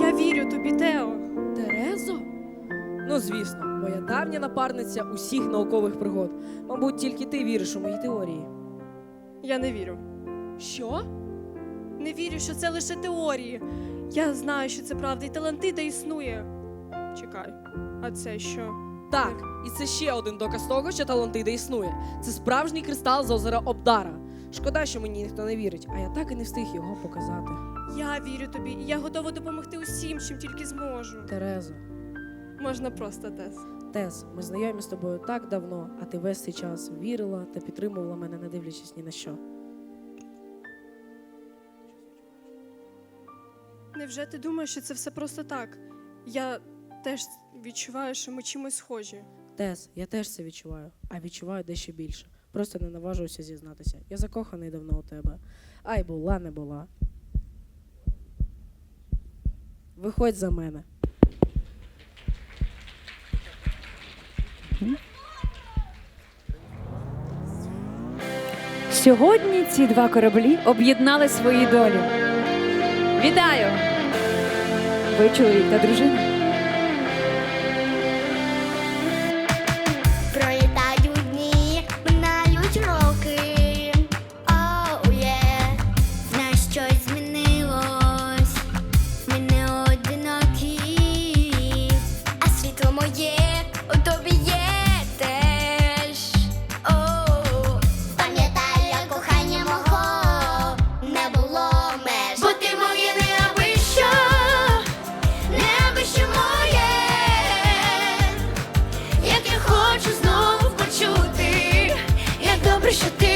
Я вірю тобі, Тео. Терезо? Ну, звісно, моя давня напарниця усіх наукових пригод. Мабуть, тільки ти віриш у мої теорії. Я не вірю. Що? Не вірю, що це лише теорії. Я знаю, що це правда, і Талантида існує. Чекай, а це що? Так, і це ще один доказ того, що Талантида існує. Це справжній кристал з озера Обдара. Шкода, що мені ніхто не вірить, а я так і не встиг його показати. Я вірю тобі, і я готова допомогти усім, чим тільки зможу. Терезо, Можна просто Тес. Тес, ми знайомі з тобою так давно, а ти весь цей час вірила та підтримувала мене, не дивлячись ні на що. Невже ти думаєш, що це все просто так? Я теж відчуваю, що ми чимось схожі. Тес, я теж це відчуваю, а відчуваю дещо більше. Просто не наважуюся зізнатися. Я закоханий давно у тебе. Ай, була, не була. Виходь за мене. Сьогодні ці два кораблі об'єднали свої долі. Вітаю! Ви чоловік та дружина. Puxa o